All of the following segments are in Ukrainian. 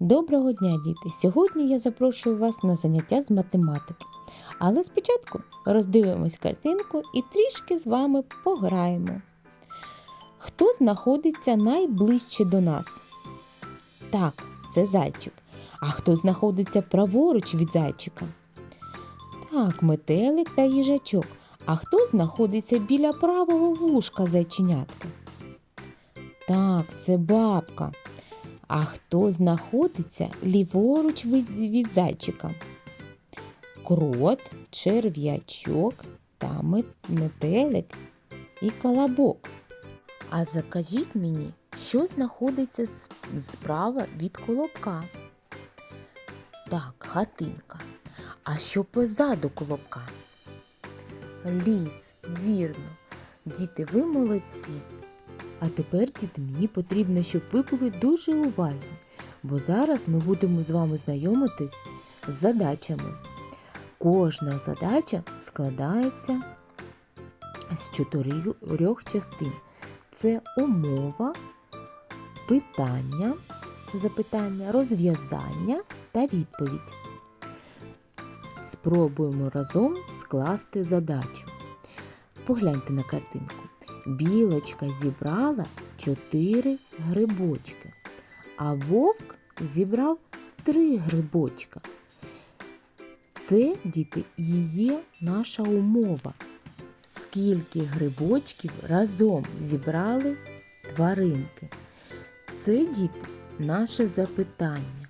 Доброго дня, діти! Сьогодні я запрошую вас на заняття з математики. Але спочатку роздивимось картинку і трішки з вами пограємо. Хто знаходиться найближче до нас? Так, це зайчик. А хто знаходиться праворуч від зайчика? Так, метелик та їжачок. А хто знаходиться біля правого вушка зайченятка? Так, це бабка. А хто знаходиться ліворуч від, зайчика? Крот, черв'ячок та метелик і колобок. А закажіть мені, що знаходиться справа від колобка? Так, хатинка. А що позаду колобка? Ліс, вірно. Діти, ви молодці. А тепер, діти, мені потрібно, щоб ви були дуже уважні, бо зараз ми будемо з вами знайомитись з задачами. Кожна задача складається з чотирьох частин. Це умова, питання, запитання, розв'язання та відповідь. Спробуємо разом скласти задачу. Погляньте на картинку. Білочка зібрала чотири грибочки, а вовк зібрав три грибочка. Це, діти, і є наша умова. Скільки грибочків разом зібрали тваринки? Це, діти, наше запитання.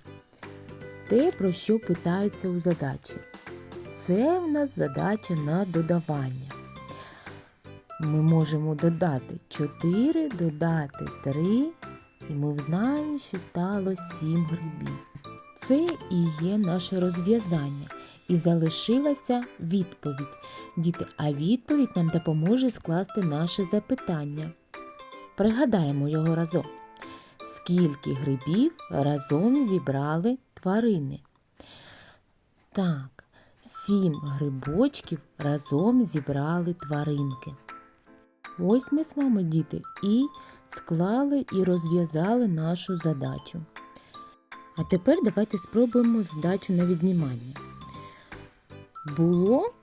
Те, про що питається у задачі. Це в нас задача на додавання ми можемо додати 4, додати 3, і ми знаємо, що стало 7 грибів. Це і є наше розв'язання. І залишилася відповідь. Діти, а відповідь нам допоможе скласти наше запитання. Пригадаємо його разом. Скільки грибів разом зібрали тварини? Так, сім грибочків разом зібрали тваринки. Ось ми з вами, діти, і склали і розв'язали нашу задачу. А тепер давайте спробуємо задачу на віднімання. Було,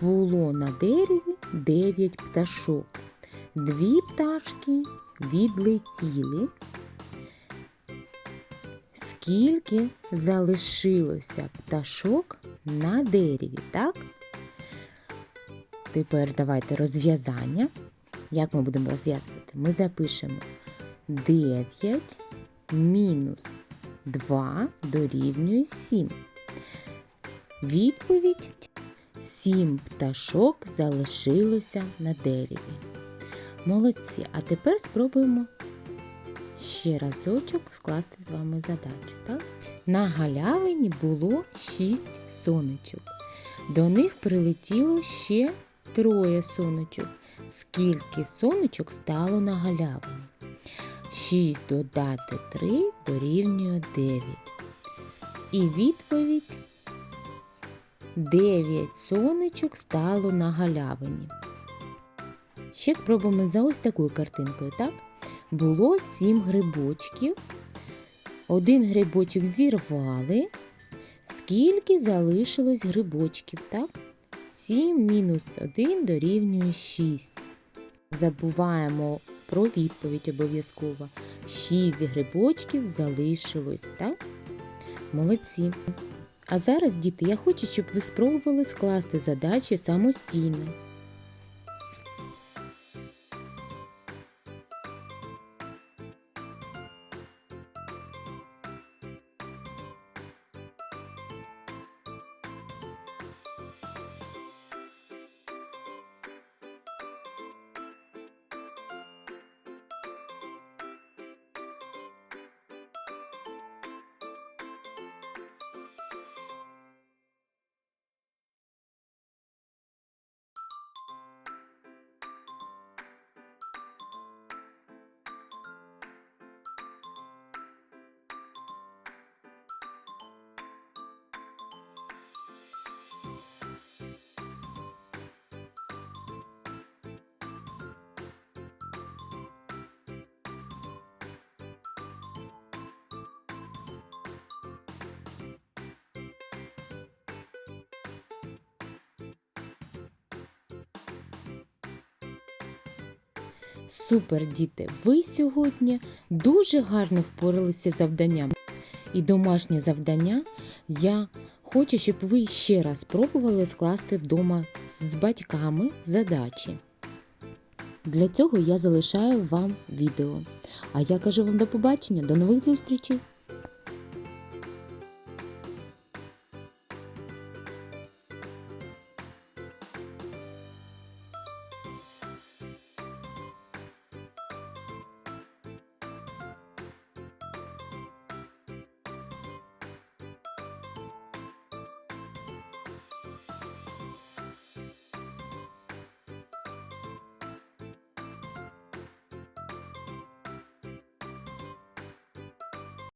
було на дереві 9 пташок. Дві пташки відлетіли. Скільки залишилося пташок на дереві, так? Тепер давайте розв'язання. Як ми будемо розв'язувати? Ми запишемо 9 мінус 2 дорівнює 7. Відповідь 7 пташок залишилося на дереві. Молодці. А тепер спробуємо ще разочок скласти з вами задачу. Так? На галявині було 6 сонечок. До них прилетіло ще троє сонечок. Скільки сонечок стало на галявині? 6 додати 3 дорівнює 9. І відповідь 9 сонечок стало на галявині. Ще спробуємо за ось такою картинкою, так? Було 7 грибочків. Один грибочок зірвали. Скільки залишилось грибочків, так? 7 мінус 1 дорівнює 6. Забуваємо про відповідь обов'язково. 6 грибочків залишилось, так? Молодці. А зараз, діти, я хочу, щоб ви спробували скласти задачі самостійно. Супер, діти! Ви сьогодні дуже гарно впоралися з завданням. І домашнє завдання я хочу, щоб ви ще раз спробували скласти вдома з батьками задачі. Для цього я залишаю вам відео. А я кажу вам до побачення, до нових зустрічей!